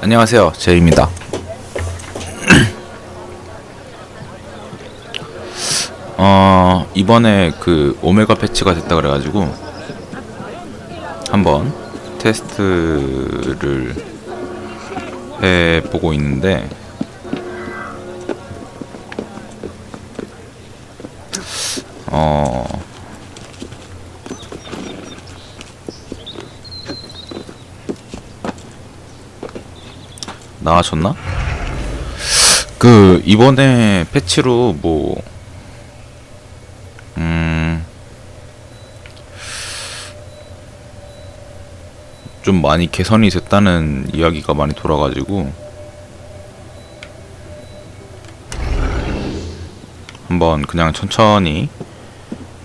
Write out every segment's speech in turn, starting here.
안녕하세요. 제이입니다. 어 이번에 그 오메가 패치가 됐다 그래 가지고 한번 테스트를 해 보고 있는데 나아졌나? 그 이번에 패치로 뭐 음. 좀 많이 개선이 됐다는 이야기가 많이 돌아가지고 한번 그냥 천천히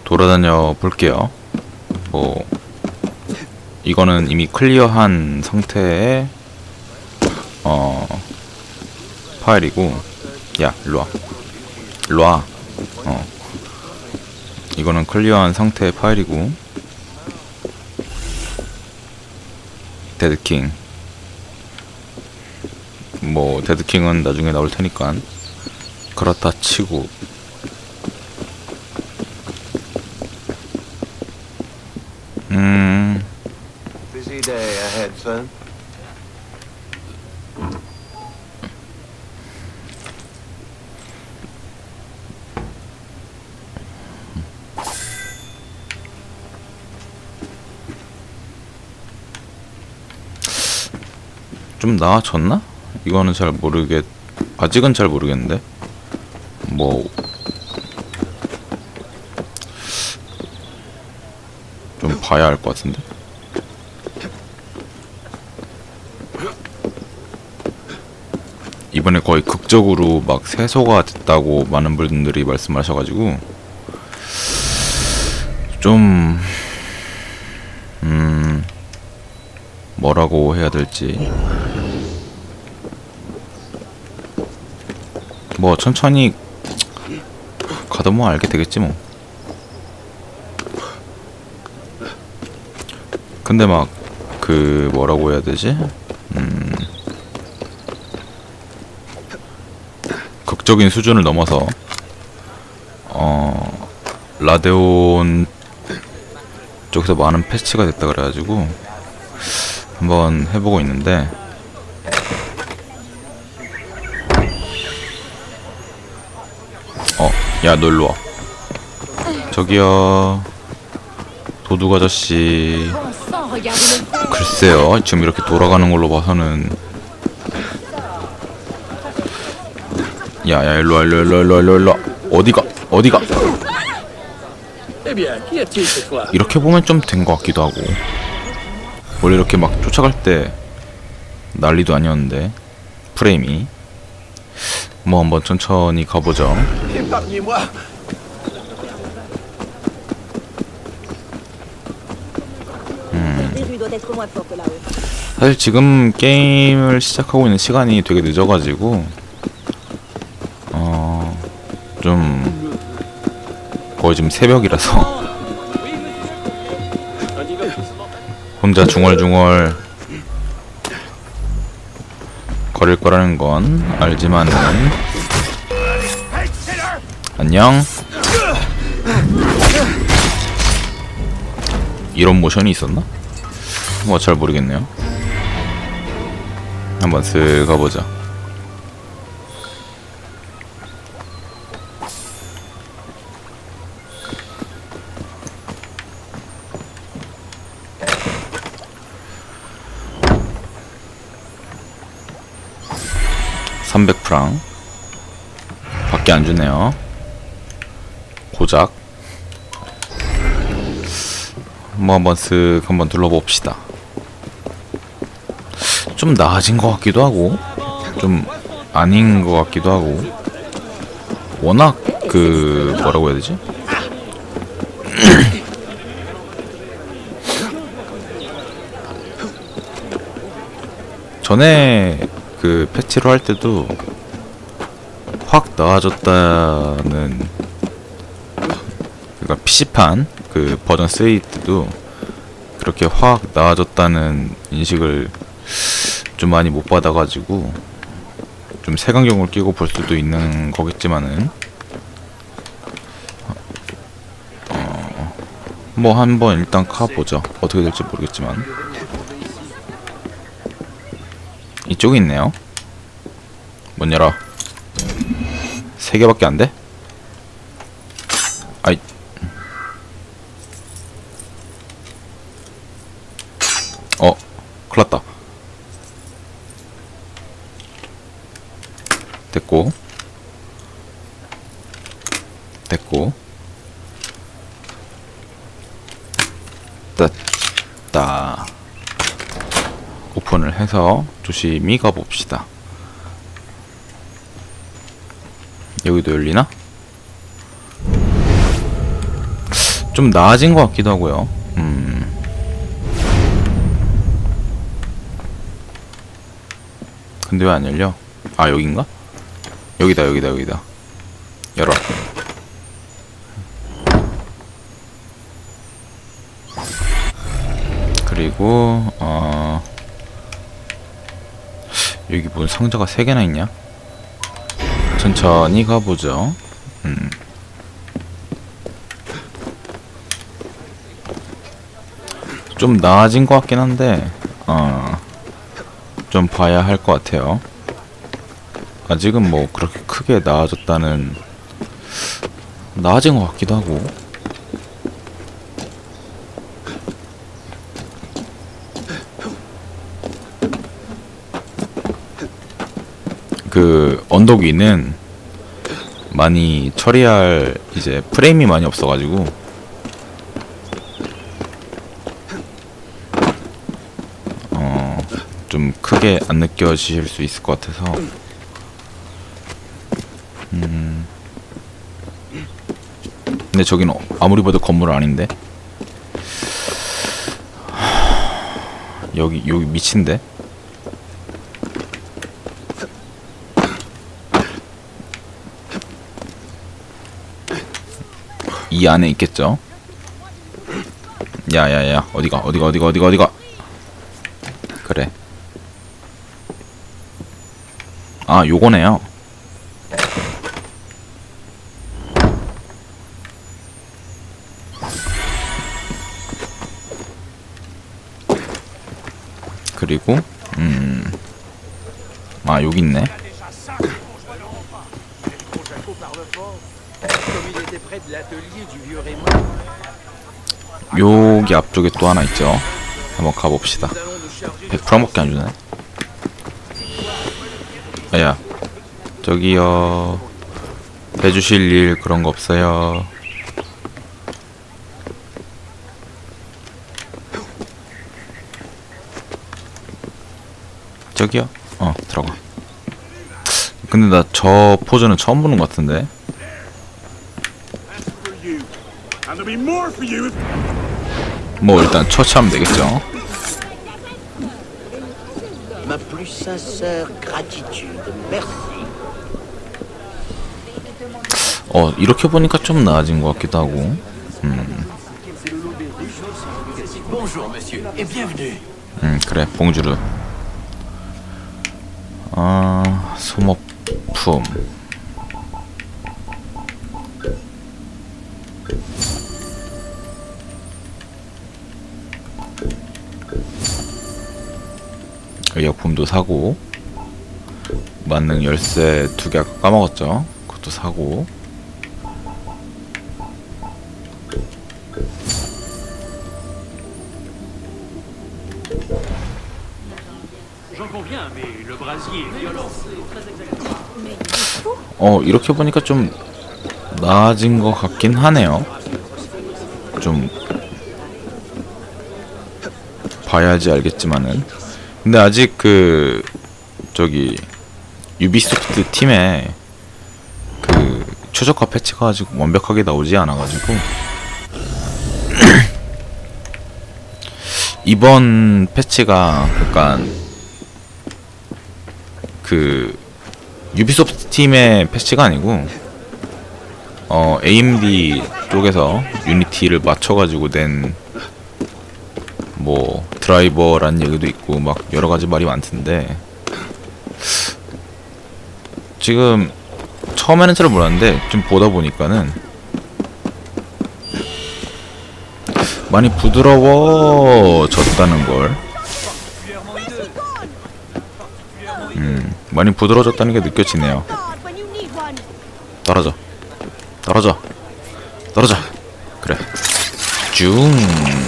돌아다녀 볼게요. 뭐 이거는 이미 클리어한 상태의 어 파일이고. 야 일로와. 일로와. 어. 이거는 클리어한 상태의 파일이고. 데드킹. 뭐 데드킹은 나중에 나올 테니까. 그렇다 치고. 음 좀 나아졌나? 이거는 잘 모르겠 아직은 잘 모르겠는데? 뭐. 좀 봐야 할것 같은데? 이번에 거의 극적으로 막 세소가 됐다고 많은 분들이 말씀하셔가지고. 좀 음, 뭐라고 해야 될지 뭐 천천히 가다 뭐 알게 되겠지 뭐. 근데 막 그 뭐라고 해야 되지? 음. 극적인 수준을 넘어서 어 라데온 쪽에서 많은 패치가 됐다 그래가지고 한번 해보고 있는데 어, 야, 너 일로 와. 저기요. 도둑 아저씨. 글쎄요, 지금 이렇게 돌아가는 걸로 봐서는. 야, 야, 일로 와, 일로 와, 일로 와, 일로 와, 일로 와, 일로 와. 어디가, 어디가. 이렇게 보면 좀 된 것 같기도 하고. 원래 이렇게 막 쫓아갈 때 난리도 아니었는데, 프레임이. 뭐 한번 천천히 가보죠. Fort que là-haut. 사실 지금 게임을 시작하고 있는 시간이 되게 늦어가지고 어 좀 거의 지금 새벽이라서 혼자 중얼중얼 거릴 거라는 건 알지만은. 안녕. 이런 모션이 있었나? 뭐 잘 모르겠네요. 한번 슥 가보자 (300프랑) 밖에 안 주네요. 고작. 뭐 한번 쓱 한번 둘러봅시다. 좀 나아진 것 같기도 하고 좀 아닌 것 같기도 하고. 워낙 그 뭐라고 해야 되지? 전에 그 패치로 할 때도 확 나아졌다는 그러니까 PC판 그 버전 3 때도 그렇게 확 나아졌다는 인식을 좀 많이 못 받아가지고 좀 색안경을 끼고 볼 수도 있는 거겠지만은 어, 뭐 한번 일단 가보죠. 어떻게 될지 모르겠지만. 이쪽에 있네요. 문 열어 세 개밖에 안 돼? 아이. 어 큰일났다. 됐고. 됐고. 됐다. 오픈을 해서 조심히 가봅시다 여기도 열리나? 좀 나아진 것 같기도 하고요 음 근데 왜 안 열려? 아 여긴가? 여기다 여기다 여기다 열어 그리고 어 여기 뭔 상자가 세 개나 있냐? 천천히 가보죠. 음. 좀 나아진 것 같긴 한데 어, 좀 봐야 할 것 같아요. 아직은 뭐 그렇게 크게 나아졌다는 나아진 것 같기도 하고 그 언덕 위는 많이 처리할 이제 프레임이 많이 없어가지고. 어 좀 크게 안 느껴지실 수 있을 것 같아서. 음. 근데 저기는 아무리 봐도 건물 아닌데? 여기 여기 미친데 이 안에 있겠죠? 야야야. 어디가 어디가 어디가 어디가 어디가? 그래. 아 요거네요. 그리고 음아 여기 있네 여기 앞쪽에 또 하나 있죠 한번 가봅시다 nous allons nous charger de 100%밖에 안 주네. 아야, 저기요. 해주실 일 그런 거 없어요. 저기요. 어, 들어가. 근데 나 저 포즈는 처음 보는 것 같은데. 뭐 일단 처치하면 되겠죠. 어, 이렇게 보니까 좀 나아진 것 같기도 하고. Bienvenue. 음 그래 봉주르 아 소모품 의약품도 사고 만능 열쇠 두 개 까먹었죠 그것도 사고. 어 이렇게 보니까 좀 나아진 것 같긴 하네요. 좀 봐야지 알겠지만은. 근데 아직 그 저기 유비소프트 팀에 그 최적화 패치가 아직 완벽하게 나오지 않아가지고. 이번 패치가 약간 그 유비소프트 팀의 패치가 아니고 어 AMD 쪽에서 유니티를 맞춰가지고 낸 뭐 드라이버란 얘기도 있고 막 여러 가지 말이 많던데 지금 처음에는 잘 몰랐는데 좀 보다 보니까는 많이 부드러워졌다는 걸. 음, 많이 부드러워졌다는 게 느껴지네요. 떨어져, 떨어져, 떨어져. 그래. 쭉.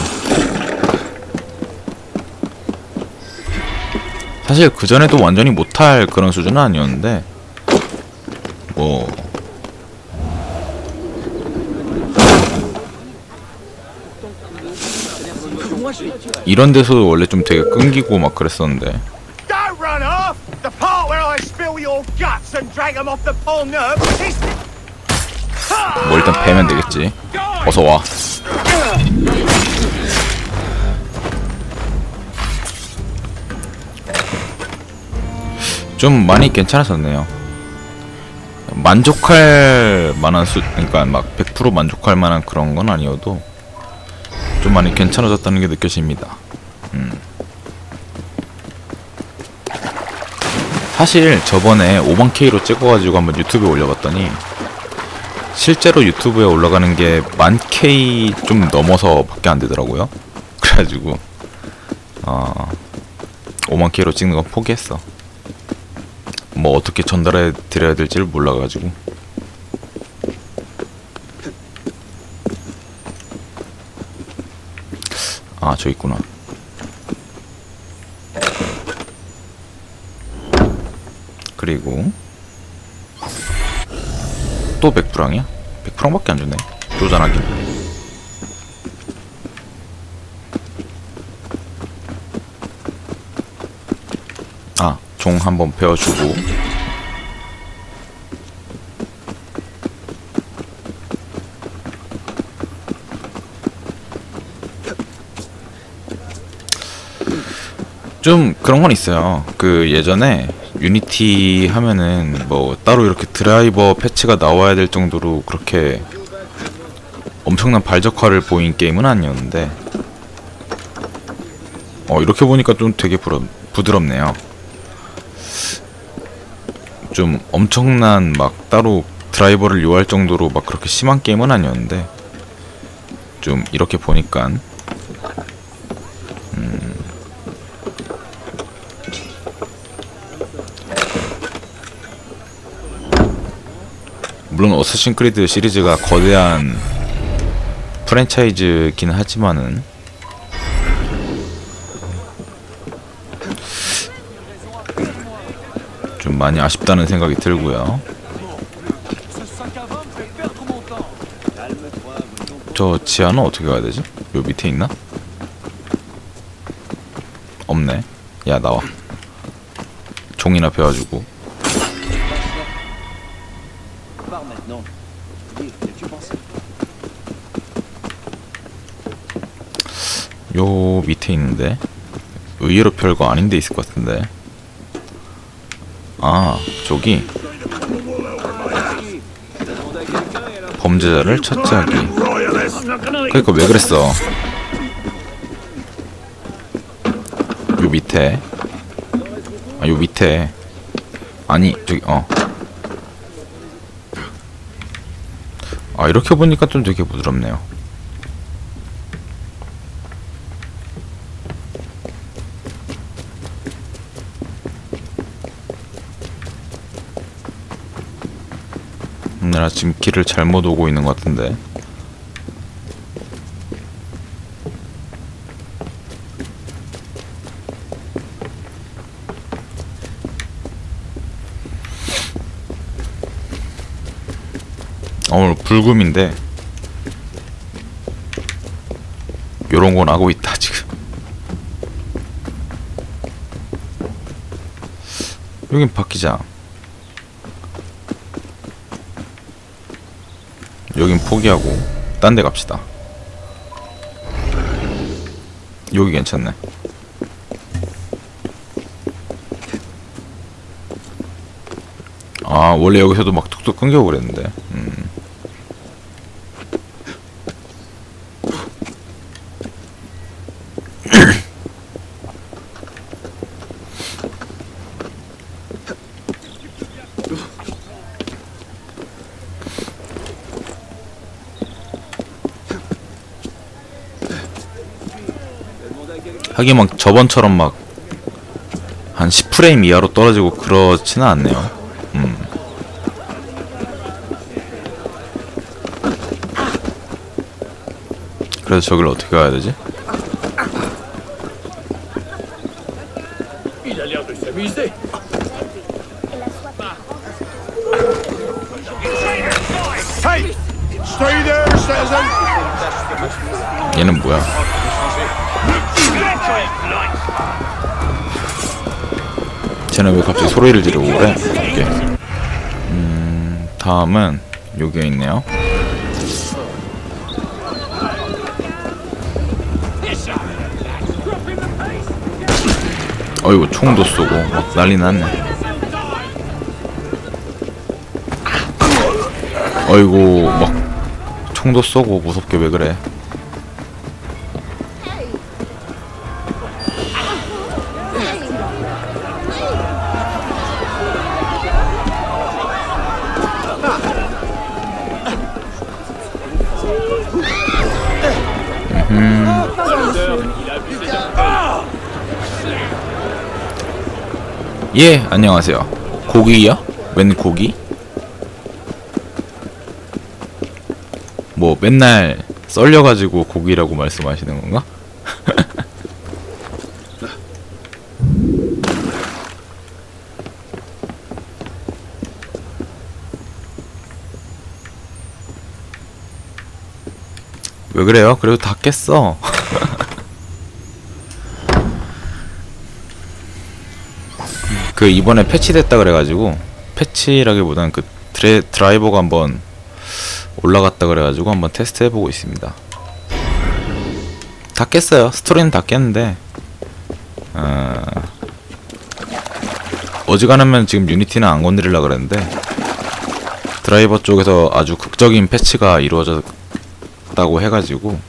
사실 그 전에도 완전히 못할 그런 수준은 아니었는데 뭐 이런 데서도 원래 좀 되게 끈기고 막 그랬었는데. 뭐 일단 배면 되겠지 어서 와 좀 많이 괜찮아졌네요 만족할 만한 수 그러니까 막 100% 만족할 만한 그런 건 아니어도 좀 많이 괜찮아졌다는 게 느껴집니다 음. 사실 저번에 5만K로 찍어가지고 한번 유튜브에 올려봤더니 실제로 유튜브에 올라가는 게 만 K 좀 넘어서 밖에 안 되더라고요. 그래가지고 어 5만 K로 찍는 건 포기했어. 뭐 어떻게 전달해 드려야 될지를 몰라가지고. 아, 저 있구나. 그리고 또 100프랑이야? 100프랑밖에 안 주네. 쪼잔하긴. 아, 종 한번 배워주고. 좀 그런 건 있어요. 그 예전에 유니티 하면은 뭐 따로 이렇게 드라이버 패치가 나와야 될 정도로 그렇게 엄청난 발적화를 보인 게임은 아니었는데 어 이렇게 보니까 좀 되게 부드럽네요. 좀 엄청난 막 따로 드라이버를 요할 정도로 막 그렇게 심한 게임은 아니었는데 좀 이렇게 보니까 물론 어쌔신 크리드 시리즈가 거대한 프랜차이즈긴 하지만은 많이 아쉽다는 생각이 들고요. 저 지하는 어떻게 가야 되지? 요 밑에 있나? 없네. 야 나와. 종이나 pensé 요 밑에 있는데 의외로 별거 아닌 데 있을 것 같은데 아 저기. 범죄자를 처치하기. 그러니까 왜 그랬어? 요 밑에. 아 요 밑에. 아니 저기 어. 아 이렇게 보니까 좀 되게 부드럽네요 내가 지금 길을 잘못 오고 있는 것 같은데. 어, 오늘 불금인데 요런 건 하고 있다 지금. 여긴 바뀌자 여긴 포기하고 딴 데 갑시다. 여기 괜찮네. 아 원래 여기서도 막 툭툭 끊겨 그랬는데. 음. 하긴 막 저번처럼 막 한 10프레임 이하로 떨어지고 그렇지는 않네요. 음. 그래서 저길 어떻게 가야 되지? 얘는 뭐야? 쟤는 왜 갑자기 소리를 지르고 그래? 이게. 음, 다음은 여기에 있네요. 어이구 총도 쏘고 막 난리 났네. 어이구 막 총도 쏘고 무섭게 왜 그래? 예, 안녕하세요. 고기요? 웬 고기? 뭐 맨날 썰려가지고 고기라고 말씀하시는 건가? 왜 그래요? 그래도 다 깼어. 그 이번에 패치됐다 그래가지고 패치라기보다는 그 드레, 드라이버가 한번 올라갔다 그래가지고 한번 테스트 해보고 있습니다. 다 깼어요. 스토리는 다 깼는데 어... 어지간하면 지금 유니티는 안 건드리려 그랬는데 드라이버 쪽에서 아주 극적인 패치가 이루어졌 다고 해가지고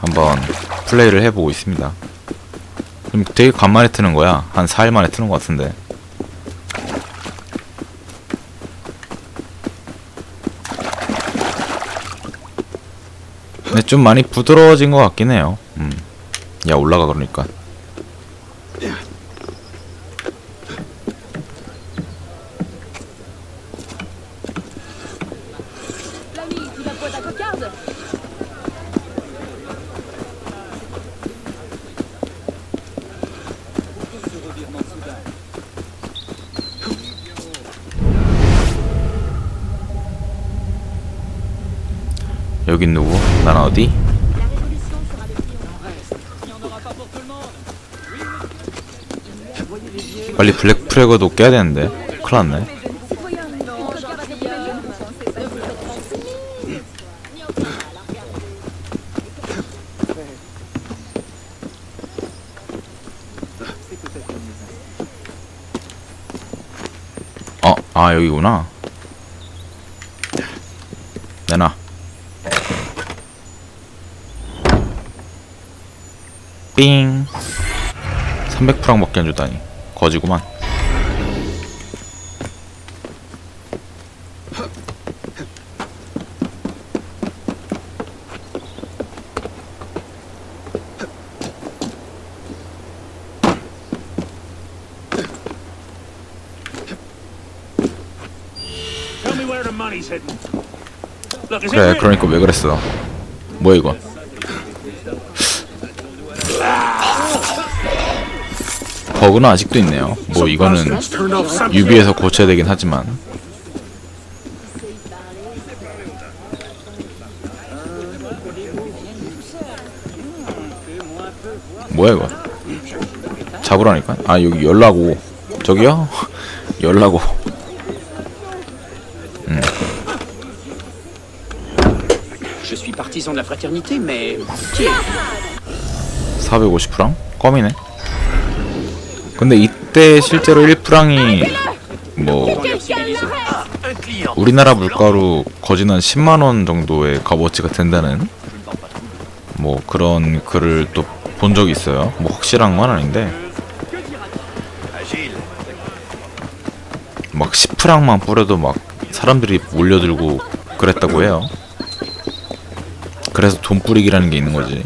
한번 플레이를 해보고 있습니다. 좀 되게 간만에 트는 거야. 한 4일 만에 트는 것 같은데. 근데 좀 많이 부드러워진 것 같긴 해요. 음. 야 올라가 그러니까. 여긴 누구? 난 어디? 빨리 블랙 프레거도 깨야 되는데. 큰일 났네. 어, 아 여기구나. 내놔. 삥. 300프랑 밖에 안 주다니. 거지구만. 그래, 그러니까 왜 그랬어? 뭐야 이거? 버그는 아직도 있네요. 뭐 이거는 유비에서 고쳐야 되긴 하지만. 뭐야 이거? 잡으라니까? 아 여기 열라고. 저기요? 열라고. Je suis partisan de la fraternité, mais... Qui est 450프랑? 껌이네 근데 이때 실제로 1프랑이 뭐 우리나라 물가로 거진 한 10만원 정도의 값어치가 된다는 뭐 그런 글을 또 본 적이 있어요. 뭐 확실한 건 아닌데. 막 10프랑만 뿌려도 막 사람들이 몰려들고 그랬다고 해요. 그래서 돈 뿌리기라는 게 있는 거지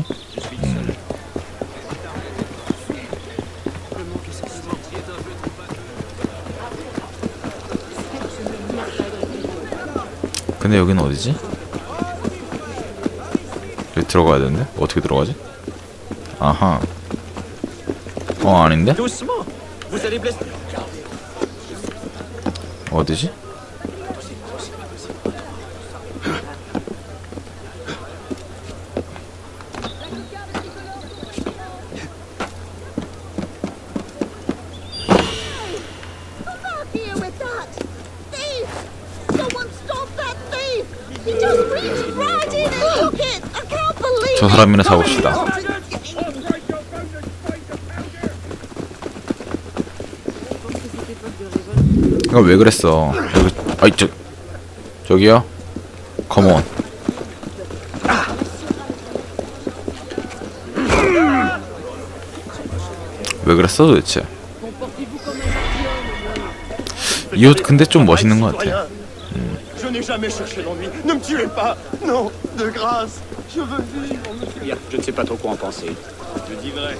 여기는 어디지? 여기 들어가야 되는데? 어떻게 들어가지? 아하 어 아닌데? 어디지? 저! 사람이나 잡읍시다. 이거 왜 그랬어? 여기 아이 저 저기요. 컴온. 왜 그랬어 도대체? 이 옷 근데 좀 멋있는 것 같아. Je n'ai jamais cherché l'ennui. Ne me tuez pas. Non, de grâce. Je veux vivre, Bien, je ne sais pas trop quoi en penser. Je dis vrai.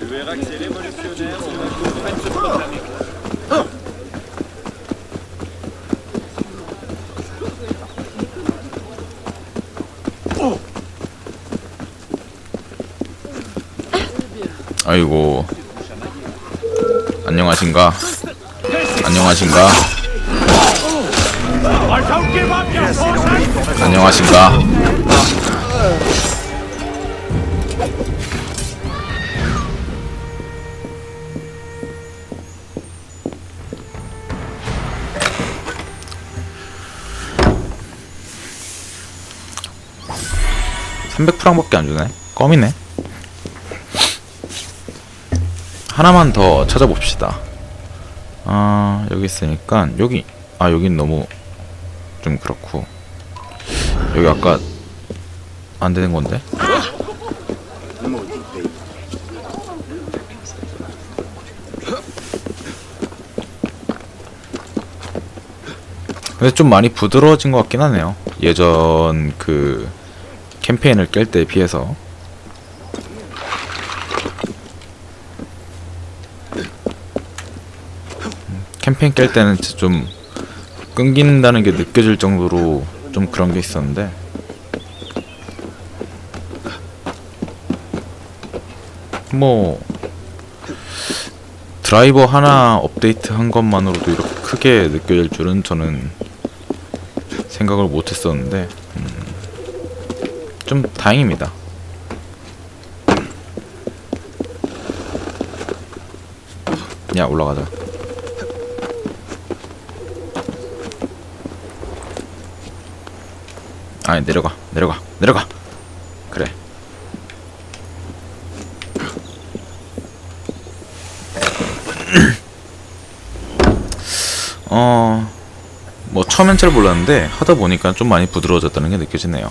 Tu verras que c'est révolutionnaire, on va ce problème. 아이고 안녕하신가 안녕하신가! 안녕하신가 (300프랑밖에) 안 주네. 껌이네. 하나만 더 찾아봅시다. 아 여기 있으니까 여기 아 여긴 너무 좀 그렇고. 여기 아까 안 되는 건데. 근데 좀 많이 부드러워진 것 같긴 하네요. 예전 그 캠페인을 깰 때에 비해서. 음, 캠페인 깰 때는 좀 끊긴다는 게 느껴질 정도로 좀 그런 게 있었는데. 뭐 드라이버 하나 업데이트 한 것만으로도 이렇게 크게 느껴질 줄은 저는 생각을 못 했었는데. 음, 좀 다행입니다. 야 올라가자. 아니 내려가 내려가 내려가 그래 어, 뭐 처음엔 잘 몰랐는데 하다 보니까 좀 많이 부드러워졌다는 게 느껴지네요.